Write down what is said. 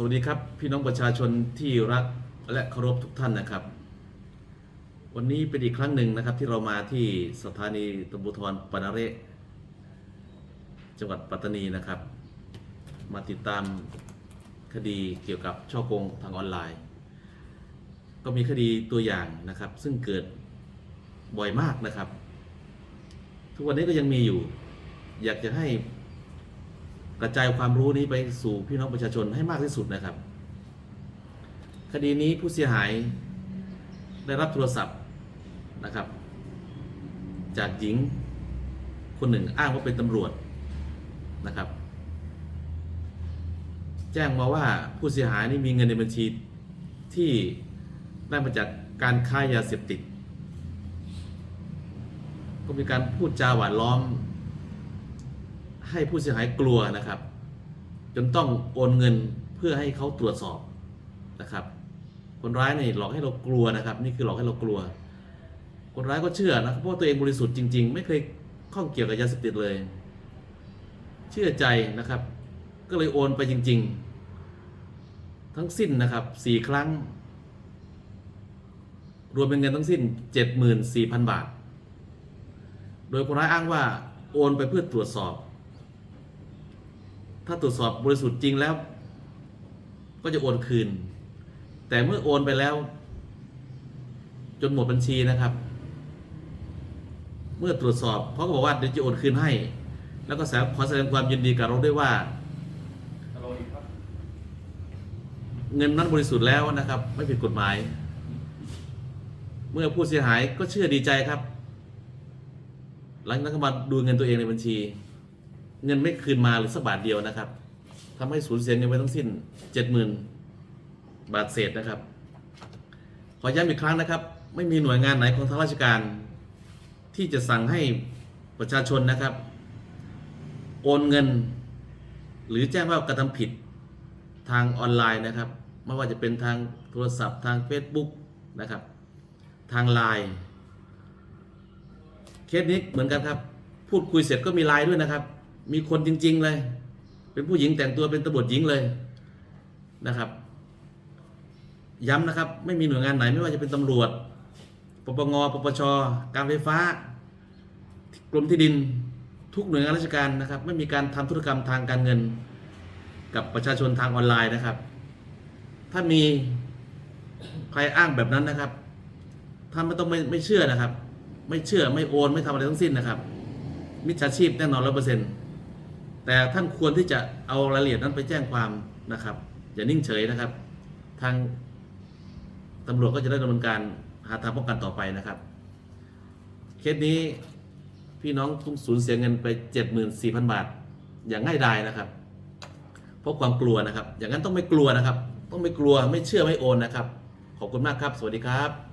สวัสดีครับพี่น้องประชาชนที่รักและเคารพทุกท่านนะครับ วันนี้เป็นอีกครั้งหนึ่งนะครับ ที่เรามาที่สถานีตำรวจภูธรปนาเระจังหวัดปัตตานีนะครับ มาติดตามคดีเกี่ยวกับช่อโกงทางออนไลน์ ก็มีคดีตัวอย่างนะครับ ซึ่งเกิดบ่อยมากนะครับ ทุกวันนี้ก็ยังมีอยู่ อยากจะให้ กระจายความรู้นี้ไปสู่พี่น้องประชาชนให้มากที่สุดนะครับ คดีนี้ผู้เสียหายได้รับโทรศัพท์นะครับ จากหญิงคนหนึ่งอ้างว่าเป็นตำรวจนะครับ แจ้งมาว่าผู้เสียหายนี่มีเงินในบัญชีที่ได้มาจากการค้ายาเสพติด ก็มีการพูดจาหวานล้อม ให้ผู้เสียหายกลัวนะครับ จนต้องโอนเงินเพื่อให้เขาตรวจสอบนะครับ คนร้ายเนี่ยหลอกให้เรากลัวนะครับ นี่คือหลอกให้เรากลัว คนร้ายก็เชื่อนะครับเพราะว่าตัวเองบริสุทธิ์จริง ๆ ไม่เคยข้องเกี่ยวกับยาเสพติดเลย เชื่อใจนะครับ ก็เลยโอนไปจริง ๆ ทั้งสิ้นนะครับสี่ครั้ง รวมเป็นเงินทั้งสิ้นเจ็ดหมื่นสี่พันบาท โดยคนร้ายอ้างว่าโอนไปเพื่อตรวจสอบ ถ้าตรวจสอบบริสุทธิ์จริงแล้ว ก็จะโอนคืน แต่เมื่อโอนไปแล้ว จนหมดบัญชีนะครับ เมื่อตรวจสอบเขาก็บอกว่าเดี๋ยวจะโอนคืนให้ แล้วก็แสขอแสดงความยินดีกับเราด้วยว่า เงินนั้นบริสุทธิ์แล้วนะครับ ไม่ผิดกฎหมาย เมื่อผู้เสียหายก็เชื่อดีใจครับ หลังจากนั้นก็มาดูเงินตัวเองในบัญชี เงินไม่คืนมาหรือสักบาทเดียวนะครับทำให้สูญเสียเงินไปทั้งสิ้นเจ็ดหมื่นบาทเศษนะครับ ขอย้ำอีกครั้งนะครับ ไม่มีหน่วยงานไหนของทางราชการ ที่จะสั่งให้ประชาชนนะครับ โอนเงิน หรือแจ้งว่ากระทำผิดทางออนไลน์นะครับ ไม่ว่าจะเป็นทางโทรศัพท์ทาง Facebook นะครับ ทางไลน์เคสนี้เหมือนกันครับ พูดคุยเสร็จก็มีไลน์ด้วยนะครับ มีคนจริง ๆ เลย เป็นผู้หญิงแต่งตัวเป็นตำรวจหญิงเลยนะครับ ย้ำนะครับ ไม่มีหน่วยงานไหนไม่ว่าจะเป็นตำรวจปปงปปชการไฟฟ้ากรมที่ดินทุกหน่วยงานราชการนะครับ ไม่มีการทำธุรกรรมทางการเงิน กับประชาชนทางออนไลน์นะครับ ถ้ามีใครอ้างแบบนั้นนะครับท่านไม่ต้องไม่ไม่เชื่อนะครับ ไม่เชื่อไม่โอนไม่ทำอะไรทั้งสิ้นนะครับ มิจฉาชีพแน่นอนร้อยเปอร์เซ็นต์ แต่ท่านควรที่จะเอารายละเอียดนั้นไปแจ้งความนะครับ อย่านิ่งเฉยนะครับ ทางตำรวจก็จะได้ดำเนินการหาทางป้องกันต่อไปนะครับ เคสนี้พี่น้องต้องสูญเสียเงินไปเจ็ดหมื่นสี่พันบาท อย่างง่ายดายนะครับเพราะความกลัวนะครับ อย่างนั้นต้องไม่กลัวนะครับ ต้องไม่กลัวไม่เชื่อไม่โอนนะครับ ขอบคุณมากครับ สวัสดีครับ